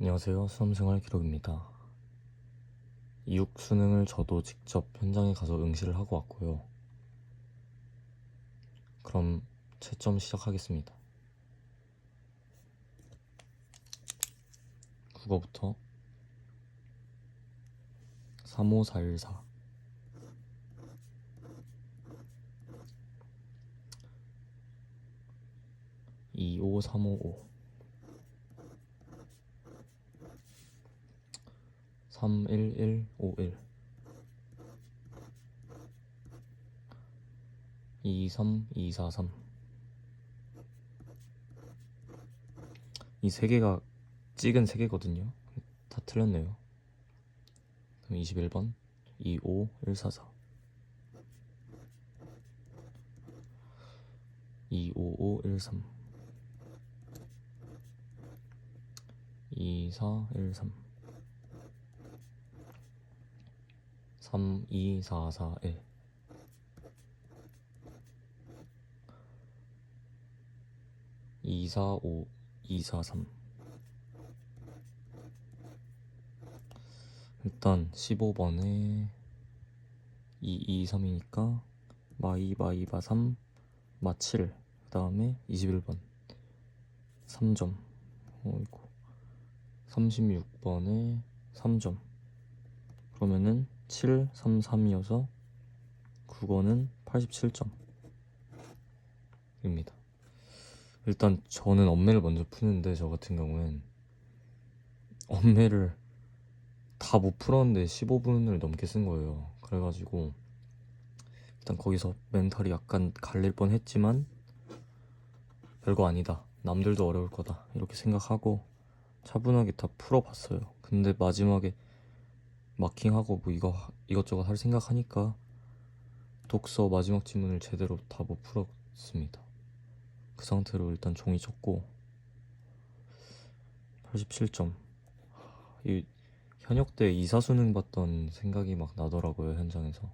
안녕하세요. 수험생활 기록입니다. 이육 수능을 저도 직접 현장에 가서 응시를 하고 왔고요. 그럼 채점 시작하겠습니다. 국어부터 35414 25355 31151 23243 이 세 개가 찍은 세 개거든요. 다 틀렸네요. 그럼 21번. 25144 25513 2413 32441 245 243 일단 15번에 223이니까 마이 마이바 3 마 7 그 다음에 21번. 3점. 어이구. 36번에 3점. 그러면은 7, 3, 3이어서 국어는 87점입니다. 일단 저는 엄매를 먼저 푸는데 저 같은 경우엔 엄매를 다 못 풀었는데 15분을 넘게 쓴 거예요. 그래가지고 일단 거기서 멘탈이 약간 갈릴 뻔 했지만 별거 아니다. 남들도 어려울 거다. 이렇게 생각하고 차분하게 다 풀어봤어요. 근데 마지막에 마킹하고 뭐 이거 이것저것 할 생각하니까 독서 마지막 지문을 제대로 다 못 풀었습니다. 그 상태로 일단 종이 쳤고 87점. 이 현역 때 이사 수능 봤던 생각이 막 나더라고요 현장에서.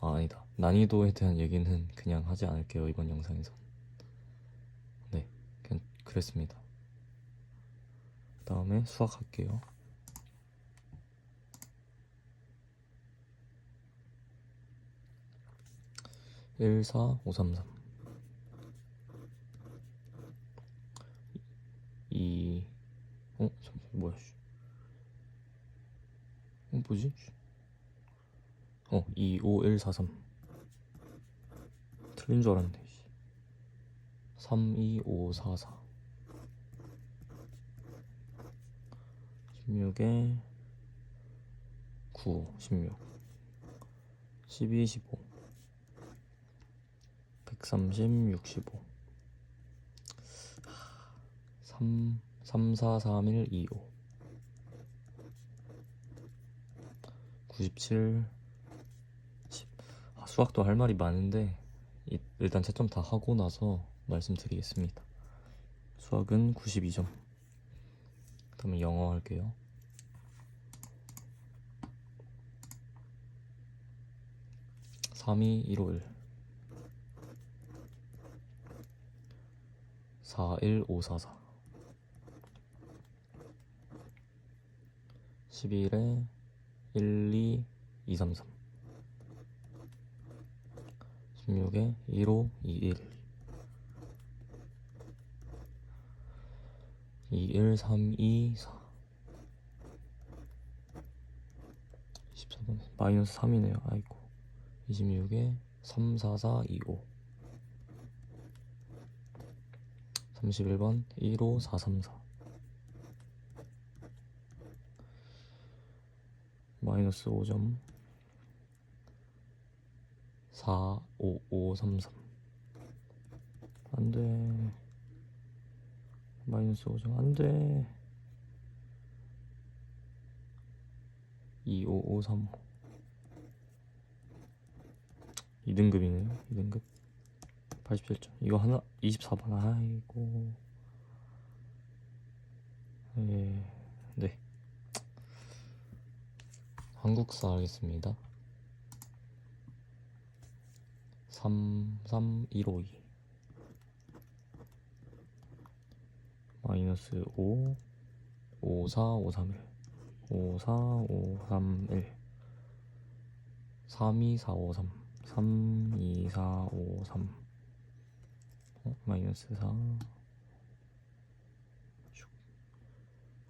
아 아니다. 난이도에 대한 얘기는 그냥 하지 않을게요 이번 영상에서. 네, 그냥 그랬습니다. 다음에 수학 할게요. 1, 4, 5, 3, 3 2 어? 잠시만 뭐야 씨. 어 뭐지? 씨. 어 2, 5, 1, 4, 3 틀린 줄 알았네 씨. 3, 2, 5, 4, 4 16에 9, 16 12, 15 130, 65 3, 3, 4, 3, 1, 2, 5 97 10 아, 수학도 할 말이 많은데 이- 일단 채점 다 하고 나서 말씀드리겠습니다. 수학은 92점. 그다음에 영어 할게요. 삼이 151 41544 11에 12 233 16에 1521 21324 24번 마이너스 3이네요. 아이고. 26에 34425 31번 15434 마이너스 5점 45533 안돼. 마이너스 5점 안돼. 25535 2등급이네요 2등급 87점. 이거 하나 24번. 아이고. 예, 네. 한국사 하겠습니다. 33152 마이너스 5 5 4 5 3 마이너스 4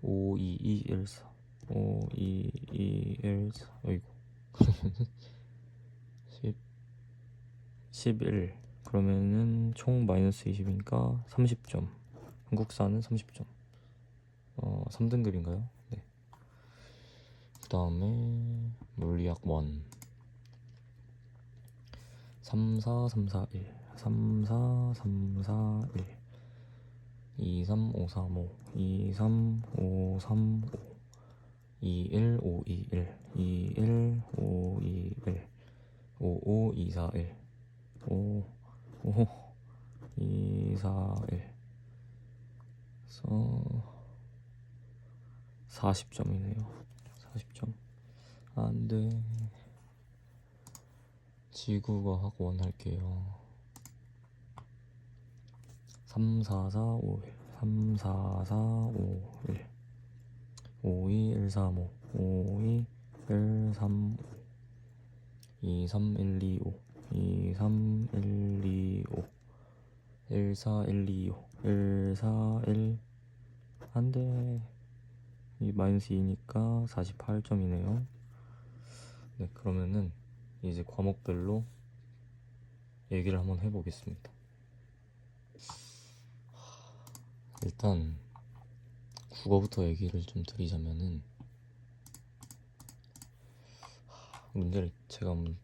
5 2 2 1 4 5 2 2 1 4 어이구 그러면은 10 11 그러면은 총 마이너스 20이니까 30점. 한국사는 30점. 어 3등급인가요? 네. 그 다음에 물리학 1 3 4 3 4 1 3 4 3 4 1 2 3 5 3 5 2 3 5 3 5 2 1 5 2 1 2 1 5 2 1 5 5 2 4 1 5 5 2 4 1 그래서 40점이네요. 40점. 안돼. 지구과학 원 할게요 3 4 4 5 1 3 4 4 5 1 5 2 1 3 5 5 2 1 3 5 2 3 1 2 5 2 3 1 2 5 1 4 1 2 5 1 4 1 안돼. 이 마이너스 2니까 48점이네요. 네 그러면은 이제 과목별로 얘기를 한번 해보겠습니다 일단 국어부터 얘기를 좀 드리자면은 문제를 제가 한번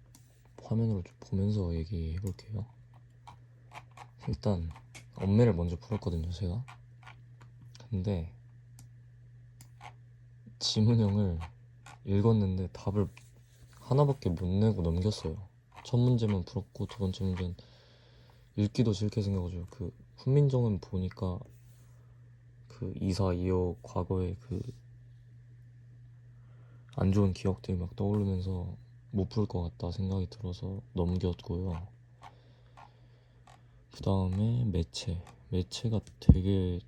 화면으로 좀 보면서 얘기해 볼게요. 일단 엄매를 먼저 풀었거든요, 제가. 근데 지문형을 읽었는데 답을 하나밖에 못 내고 넘겼어요. 첫 문제만 풀었고 두 번째 문제는 읽기도 싫게 생겨가지고 그 훈민정음 보니까 그 이사 이어 과거의 그 안 좋은 기억들이 막 떠오르면서 못 풀 것 같다 생각이 들어서 넘겼고요. 그 다음에 매체. 매체가 되게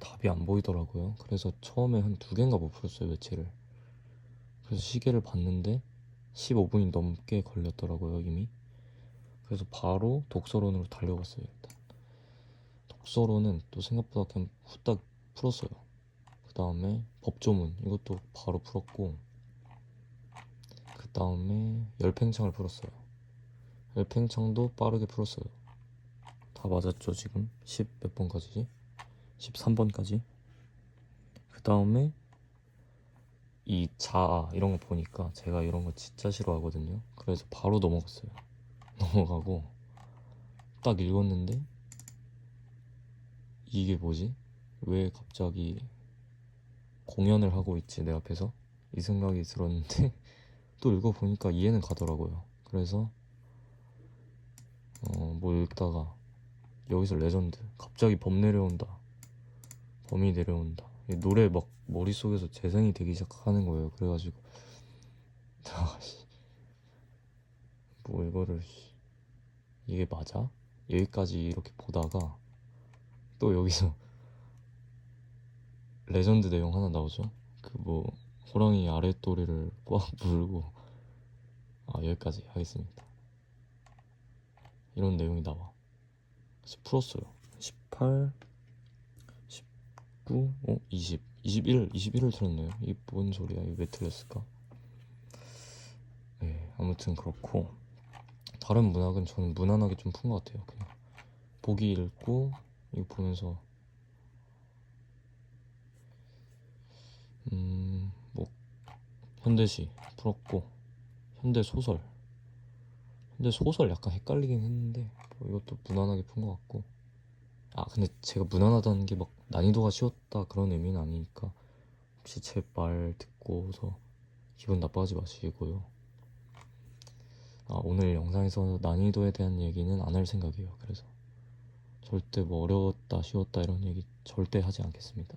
답이 안 보이더라고요. 그래서 처음에 한 두 개인가 못 풀었어요, 매체를. 그래서 시계를 봤는데 15분이 넘게 걸렸더라고요, 이미. 그래서 바로 독서론으로 달려갔어요, 일단. 독서론은 또 생각보다 그냥 후딱 풀었어요. 그 다음에 법조문 이것도 바로 풀었고 그 다음에 열팽창을 풀었어요. 열팽창도 빠르게 풀었어요. 다 맞았죠 지금 10 몇 번까지지? 13번까지. 그 다음에 이 자아 이런 거 보니까 제가 이런 거 진짜 싫어하거든요. 그래서 바로 넘어갔어요. 넘어가고 딱 읽었는데 이게 뭐지? 왜 갑자기 공연을 하고 있지 내 앞에서? 이 생각이 들었는데 또 읽어보니까 이해는 가더라고요. 그래서 어, 뭐 읽다가 여기서 레전드. 갑자기 범 내려온다. 범이 내려온다. 이 노래 막 머릿속에서 재생이 되기 시작하는 거예요. 그래가지고. 아씨. 뭐 이거를 씨, 이게 맞아? 여기까지 이렇게 보다가 또 여기서 레전드 내용 하나 나오죠. 그 뭐 호랑이 아랫도리를 꽉 물고 아 여기까지 하겠습니다. 이런 내용이 나와. 그래서 풀었어요. 18, 19, 어 20, 21, 21을 틀었네요. 이게 뭔 소리야? 이게 왜 틀렸을까? 네, 아무튼 그렇고 다른 문학은 저는 무난하게 좀 푼 것 같아요. 그냥 보기 읽고 이거 보면서. 음, 뭐 현대시 풀었고 현대 소설. 현대 소설 약간 헷갈리긴 했는데 뭐 이것도 무난하게 푼 것 같고. 아 근데 제가 무난하다는 게 막 난이도가 쉬웠다 그런 의미는 아니니까 혹시 제 말 듣고서 기분 나빠하지 마시고요. 아 오늘 영상에서 난이도에 대한 얘기는 안 할 생각이에요 그래서 절대 뭐 어려웠다 쉬웠다 이런 얘기 절대 하지 않겠습니다.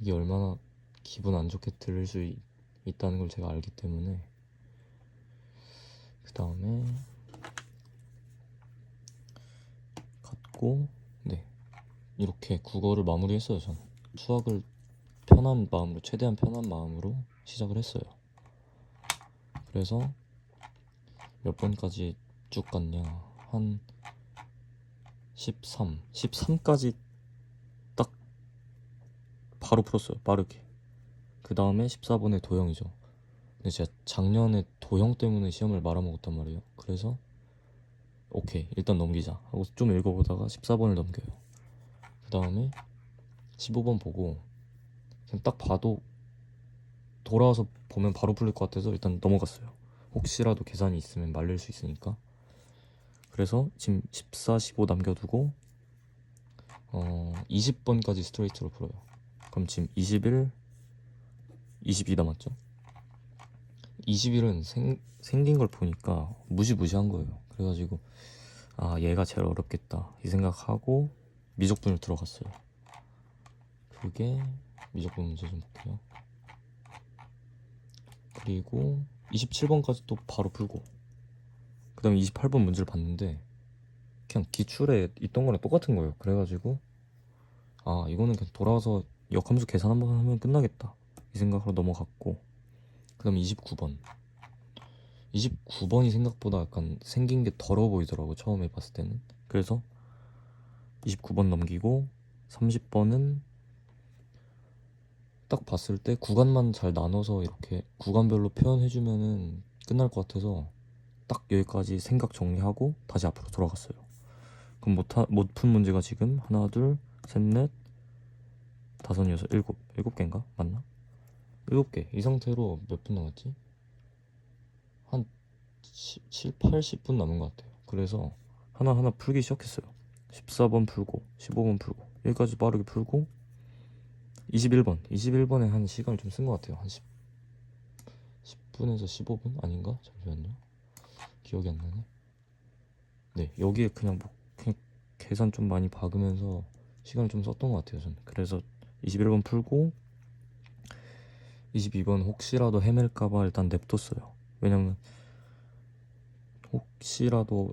이게 얼마나 기분 안 좋게 들을 수 있, 있다는 걸 제가 알기 때문에. 그 다음에 갔고 네. 이렇게 국어를 마무리했어요 저는. 수학을 편한 마음으로 최대한 편한 마음으로 시작을 했어요. 그래서 몇 번까지 쭉 갔냐. 한 13, 13까지 딱 바로 풀었어요 빠르게. 그 다음에 14번에 도형이죠. 근데 제가 작년에 도형 때문에 시험을 말아먹었단 말이에요. 그래서 오케이 일단 넘기자 하고 좀 읽어보다가 14번을 넘겨요. 그 다음에 15번 보고 그냥 딱 봐도 돌아와서 보면 바로 풀릴 것 같아서 일단 넘어갔어요. 혹시라도 계산이 있으면 말릴 수 있으니까 그래서 지금 14, 15 남겨두고 어 20번까지 스트레이트로 풀어요. 그럼 지금 21, 22 남았죠? 21은 생, 생긴 걸 보니까 무시무시한 거예요. 그래가지고 아 얘가 제일 어렵겠다. 이 생각하고 미적분을 들어갔어요. 그게 미적분 문제 좀 볼게요. 그리고 27번까지 또 바로 풀고 그 다음에 28번 문제를 봤는데 그냥 기출에 있던 거랑 똑같은 거예요. 그래가지고 아 이거는 그냥 돌아와서 역함수 계산 한번 하면 끝나겠다. 이 생각으로 넘어갔고 그 다음에 29번. 29번이 생각보다 약간 생긴 게 더러워 보이더라고 처음에 봤을 때는. 그래서 29번 넘기고 30번은 딱 봤을 때 구간만 잘 나눠서 이렇게 구간별로 표현해주면은 끝날 것 같아서 딱 여기까지 생각 정리하고 다시 앞으로 돌아갔어요 그럼 못푼 문제가 지금 하나 둘 셋 넷 다섯 여섯 일곱 일곱 개인가 맞나? 일곱 개 이 상태로 몇 분 남았지? 한 7, 80분 남은 것 같아요. 그래서 하나하나 풀기 시작했어요. 14번 풀고, 15번 풀고, 여기까지 빠르게 풀고, 21번. 21번에 한 시간을 좀 쓴 것 같아요. 한 10, 10분에서 15분? 아닌가? 잠시만요. 기억이 안 나네. 네, 여기에 그냥 뭐, 그냥 계산 좀 많이 박으면서 시간을 좀 썼던 것 같아요. 저는. 그래서 21번 풀고, 22번 혹시라도 헤맬까봐 일단 냅뒀어요. 왜냐면 혹시라도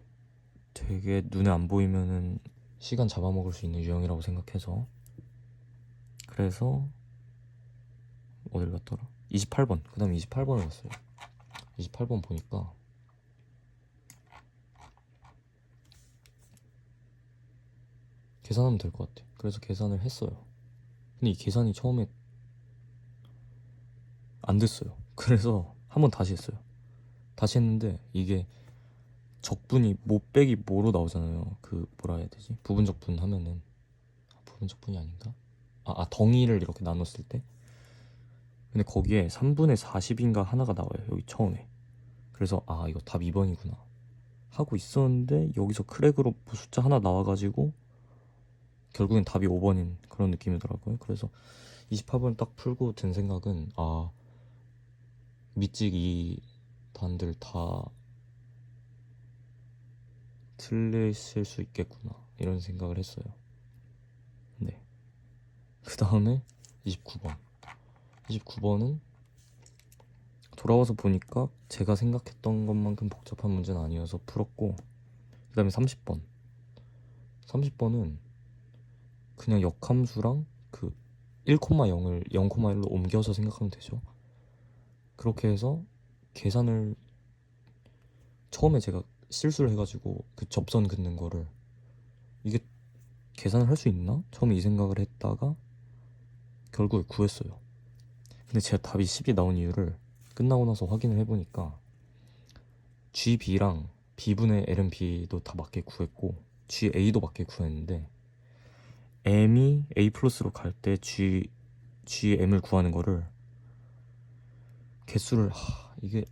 되게 눈에 안 보이면은 시간 잡아먹을 수 있는 유형이라고 생각해서 그래서 어딜 갔더라? 28번 그 다음에 28번을 갔어요 28번 보니까 계산하면 될 것 같아 그래서 계산을 했어요 근데 이 계산이 처음에 안 됐어요 그래서 한번 다시 했어요 다시 했는데 이게 적분이 못 빼기 뭐로 나오잖아요. 그 뭐라 해야 되지? 부분 적분 하면은 아, 부분 적분이 아닌가? 아, 아 덩이를 이렇게 나눴을 때. 근데 거기에 3분의 40인가 하나가 나와요. 여기 처음에. 그래서 아 이거 답 2번이구나 하고 있었는데 여기서 크랙으로 뭐 숫자 하나 나와가지고 결국엔 답이 5번인 그런 느낌이더라고요. 그래서 28번 딱 풀고 든 생각은 아 밑직 이 단들 다 틀리실 수 있겠구나 이런 생각을 했어요. 네. 그 다음에 29번. 29번은 돌아와서 보니까 제가 생각했던 것만큼 복잡한 문제는 아니어서 풀었고 그 다음에 30번. 30번은 그냥 역함수랑 그 1,0을 0,1로 옮겨서 생각하면 되죠. 그렇게 해서 계산을 처음에 제가 실수를 해가지고 그 접선 긋는 거를 이게 계산을 할 수 있나? 처음에 이 생각을 했다가 결국에 구했어요. 근데 제가 답이 10이 나온 이유를 끝나고 나서 확인을 해보니까 GB랑 B분의 L은 B도 다 맞게 구했고 GA도 맞게 구했는데 M이 A 플러스로 갈 때 G, GM을 구하는 거를 개수를 하, 이게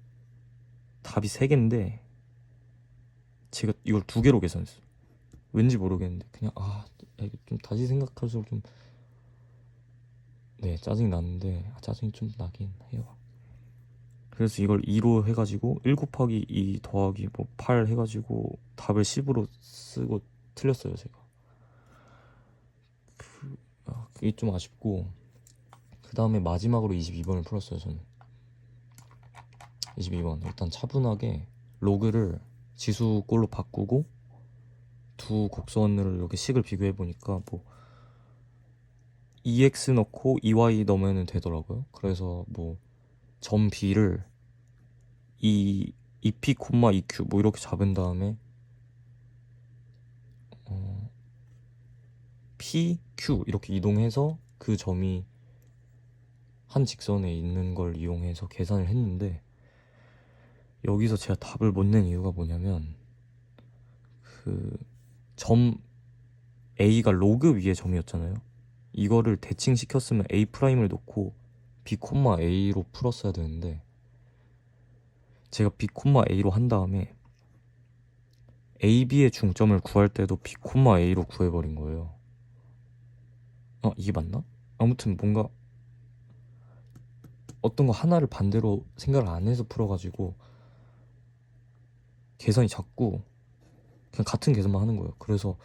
답이 3개인데 제가 이걸 두 개로 계산했어요. 왠지 모르겠는데 그냥 아 이게 좀 다시 생각할수록 좀 네 짜증이 나는데 아, 짜증이 좀 나긴 해요. 그래서 이걸 2로 해가지고 1 곱하기 2 더하기 뭐 8 해가지고 답을 10으로 쓰고 틀렸어요 제가. 그, 아, 그게 좀 아쉽고 그 다음에 마지막으로 22번을 풀었어요 저는. 22번 일단 차분하게 로그를 지수꼴로 바꾸고 두 곡선을 이렇게 식을 비교해 보니까 뭐 EX 넣고 EY 넣으면 되더라고요. 그래서 뭐 점 B를 이 EP, EQ 뭐 이렇게 잡은 다음에 P, Q 이렇게 이동해서 그 점이 한 직선에 있는 걸 이용해서 계산을 했는데 여기서 제가 답을 못 낸 이유가 뭐냐면 그 점 A가 로그 위에 점이었잖아요. 이거를 대칭시켰으면 A 프라임을 놓고 B A로 풀었어야 되는데 제가 B A로 한 다음에 A, B의 중점을 구할 때도 B A로 구해버린 거예요. 아 이게 맞나? 아무튼 뭔가 어떤 거 하나를 반대로 생각을 안 해서 풀어가지고 계산이 자꾸 그냥 같은 계산만 하는 거예요. 그래서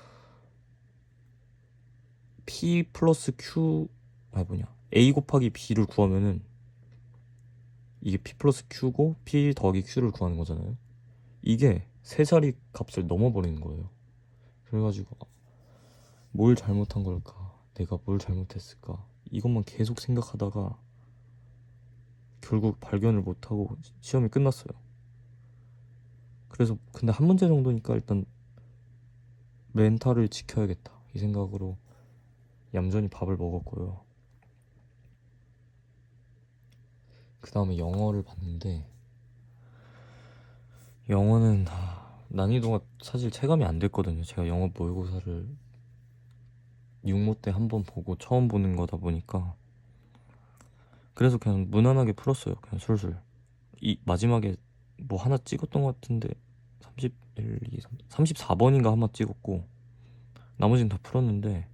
P 플러스 Q 아니 뭐냐 A 곱하기 B를 구하면은 이게 P 플러스 Q고 P 더하기 Q를 구하는 거잖아요. 이게 세 자리 값을 넘어버리는 거예요. 그래가지고 뭘 잘못한 걸까? 내가 뭘 잘못했을까? 이것만 계속 생각하다가 결국 발견을 못하고 시험이 끝났어요. 그래서 근데 한 문제 정도니까 일단 멘탈을 지켜야겠다 이 생각으로 얌전히 밥을 먹었고요. 그 다음에 영어를 봤는데 영어는 하, 난이도가 사실 체감이 안 됐거든요. 제가 영어 모의고사를 육모 때 한 번 보고 처음 보는 거다 보니까 그래서 그냥 무난하게 풀었어요. 그냥 술술. 이 마지막에 뭐 하나 찍었던 것 같은데 31, 2, 3, 34번인가 하나 찍었고 나머지는 다 풀었는데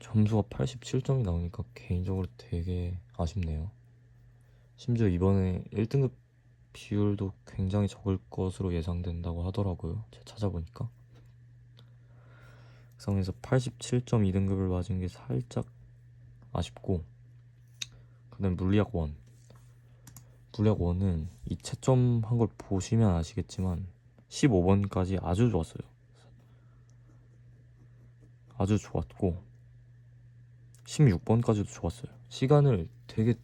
점수가 87점이 나오니까 개인적으로 되게 아쉽네요. 심지어 이번에 1등급 비율도 굉장히 적을 것으로 예상된다고 하더라고요. 제가 찾아보니까. 그 상황에서 87.2등급을 맞은 게 살짝 아쉽고 그다음 물리학 1 물리학 1은 이 채점 한 걸 보시면 아시겠지만 15번까지 아주 좋았어요. 아주 좋았고 16번까지도 좋았어요. 시간을 되게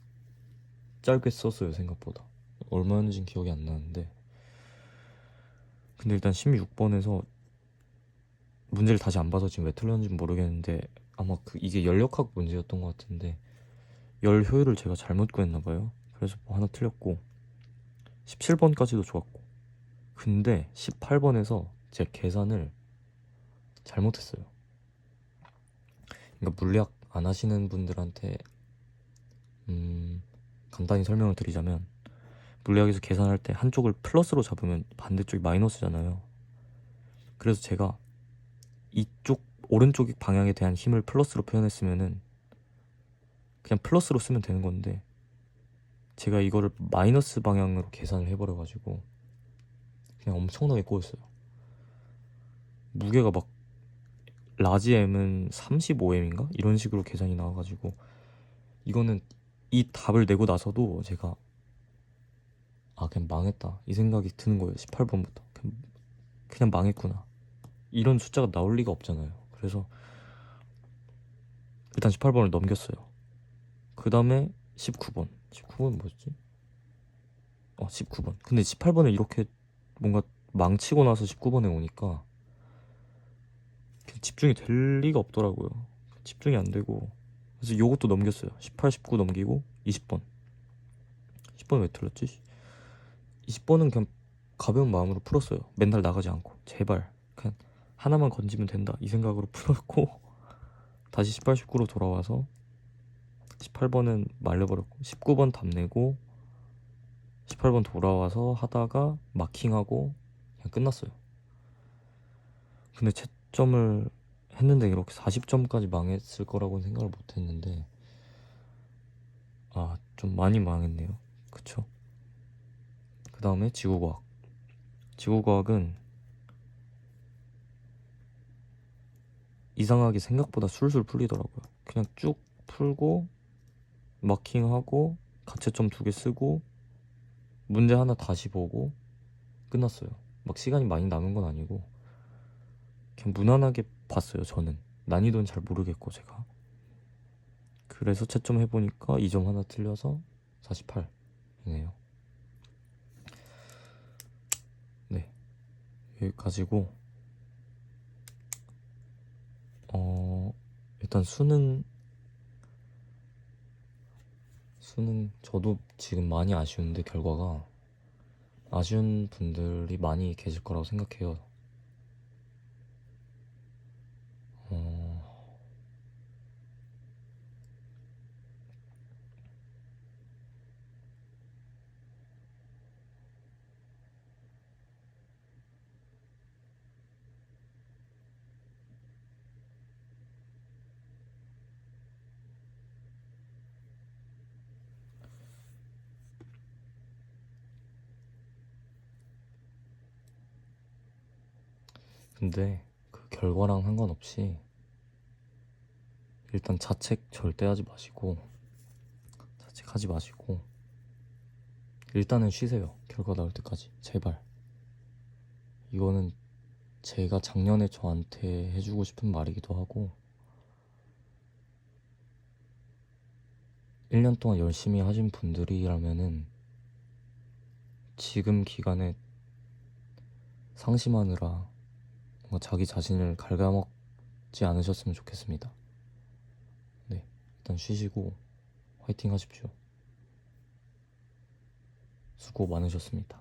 짧게 썼어요 생각보다. 얼마였는지 기억이 안 나는데 근데 일단 16번에서 문제를 다시 안 봐서 지금 왜 틀렸는지 모르겠는데 아마 그 이게 연력학 문제였던 것 같은데 열 효율을 제가 잘못 구했나 봐요. 그래서 뭐 하나 틀렸고 17번까지도 좋았고 근데 18번에서 제 계산을 잘못했어요. 그러니까 물리학 안 하시는 분들한테 음, 간단히 설명을 드리자면 물리학에서 계산할 때 한쪽을 플러스로 잡으면 반대쪽이 마이너스잖아요. 그래서 제가 이쪽 오른쪽 방향에 대한 힘을 플러스로 표현했으면은 그냥 플러스로 쓰면 되는 건데 제가 이거를 마이너스 방향으로 계산을 해버려가지고 그냥 엄청나게 꼬였어요. 무게가 막 라지 M은 35M인가? 이런 식으로 계산이 나와가지고 이거는 이 답을 내고 나서도 제가 아 그냥 망했다 이 생각이 드는 거예요 18번부터 그냥, 그냥 망했구나 이런 숫자가 나올 리가 없잖아요. 그래서 일단 18번을 넘겼어요. 그 다음에 19번. 19번 뭐였지? 어 19번. 근데 18번에 이렇게 뭔가 망치고 나서 19번에 오니까 집중이 될 리가 없더라고요. 집중이 안 되고. 그래서 요것도 넘겼어요. 18, 19 넘기고 20번. 10번 왜 틀렸지? 20번은 그냥 가벼운 마음으로 풀었어요. 맨날 나가지 않고. 제발 하나만 건지면 된다. 이 생각으로 풀었고 다시 18, 19로 돌아와서 18번은 말려버렸고 19번 답 내고 18번 돌아와서 하다가 마킹하고 그냥 끝났어요. 근데 채점을 했는데 이렇게 40점까지 망했을 거라고는 생각을 못 했는데 아 좀 많이 망했네요. 그쵸? 그 다음에 지구과학. 지구과학은 이상하게 생각보다 술술 풀리더라고요. 그냥 쭉 풀고 마킹하고 가채점 두 개 쓰고 문제 하나 다시 보고 끝났어요. 막 시간이 많이 남은 건 아니고 그냥 무난하게 봤어요 저는. 난이도는 잘 모르겠고 제가. 그래서 채점 해보니까 2점 하나 틀려서 48이네요. 네. 여기까지고, 어, 일단 수능, 수능, 저도 지금 많이 아쉬운데, 결과가. 아쉬운 분들이 많이 계실 거라고 생각해요. 근데 그 결과랑 상관없이 일단 자책 절대 하지 마시고 자책하지 마시고 일단은 쉬세요. 결과 나올 때까지 제발. 이거는 제가 작년에 저한테 해주고 싶은 말이기도 하고 1년 동안 열심히 하신 분들이라면은 지금 기간에 상심하느라 뭔가 자기 자신을 갉아먹지 않으셨으면 좋겠습니다. 네, 일단 쉬시고 화이팅 하십시오. 수고 많으셨습니다.